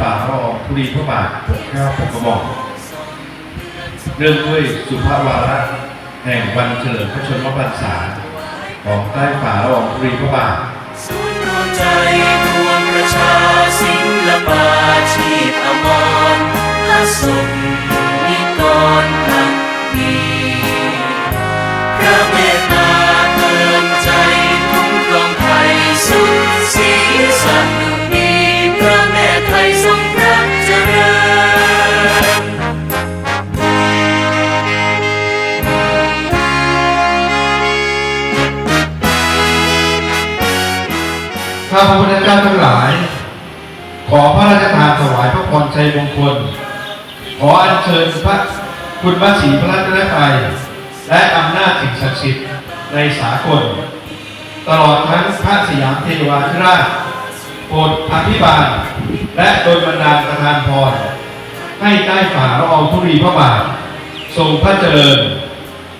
ป่าละอองธุรีพระบาทปกเกล้าปกกระบอกเรื่องด้วยสุภาวาระแห่งวันเฉลิมพระชนมพรรษาของใต้ฝ่าระอองธุรีพระบาทศูนย์รวมใจรวงประชาศิลปาชีพอมรพระสุข ข้าพระพุทธเจ้าทั้งหลาย ขอพระราชทานถวายพระพรชัยมงคล ขออัญเชิญพระคุณพระศรีพระรัตนตรัยและอำนาจสิ่งศักดิ์สิทธิ์ในสากล ตลอดทั้งพระสยามเทวาธิราชโปรดอภิบาล และโดยบันดาลประทานพร ให้ใต้ฝ่าละอองธุรีพระบาท ทรงพระเจริญ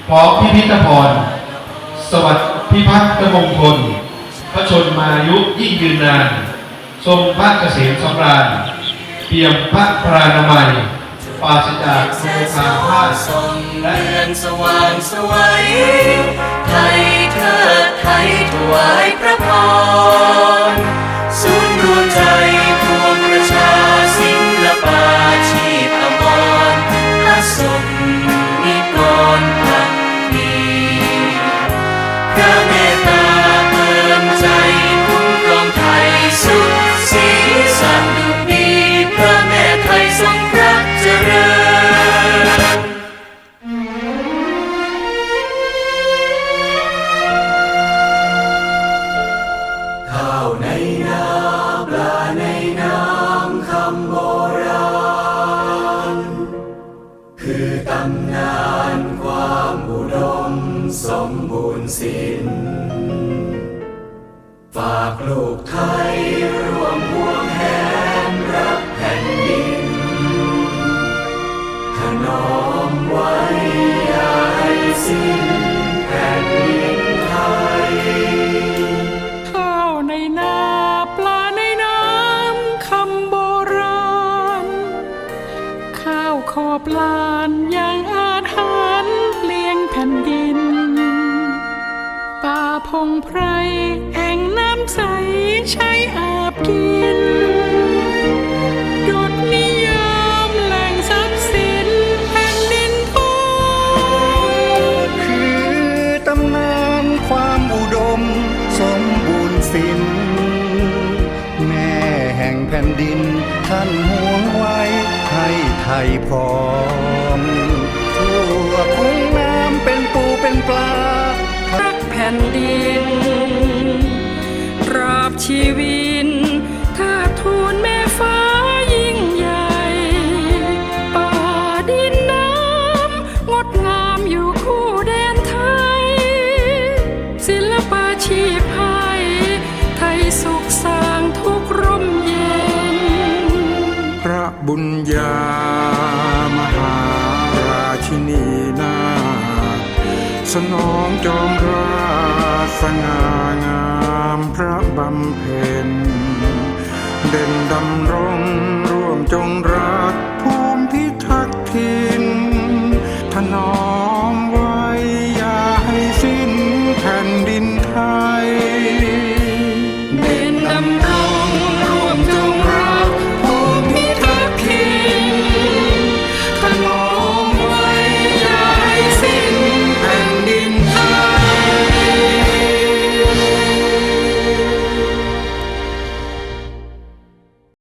พร้อมพิพิธพรสวัสดิ์พิพัฒน์มงคล ระชนมายุยิ่งยืนนาน ทรงพระเกษมสำราญเปี่ยมพระพรานามัยปราศจากโลคาพาสส่งเรือนสว่างสวัยไทยเทิดไทยถวายพระพร ในนาปลาในน้ำคำโบราณ คือตำนานความอุดมสมบูรณ์สิ้น ฝากลูกไทย ข้าวขอบลานยังอาถรรพ์เลี้ยงแผ่นดิน ป่าพงไพรแอ่งน้ำใสใช้อาบกินดุดนิยามแหล่งทรัพย์สินแผ่นดินทองคือตำนานความอุดมสมบูรณ์สิน แม่แห่งแผ่นดินท่านห่ว ไทยพร้อมทั่วคุ้งน้ำเป็นปูเป็นปลารักแผ่นดินราบชีวิต บุญญามหาราชินีนาสนองจอมราสง่างามพระบำเพ็ญเด่นดำรงร่วมจงรัก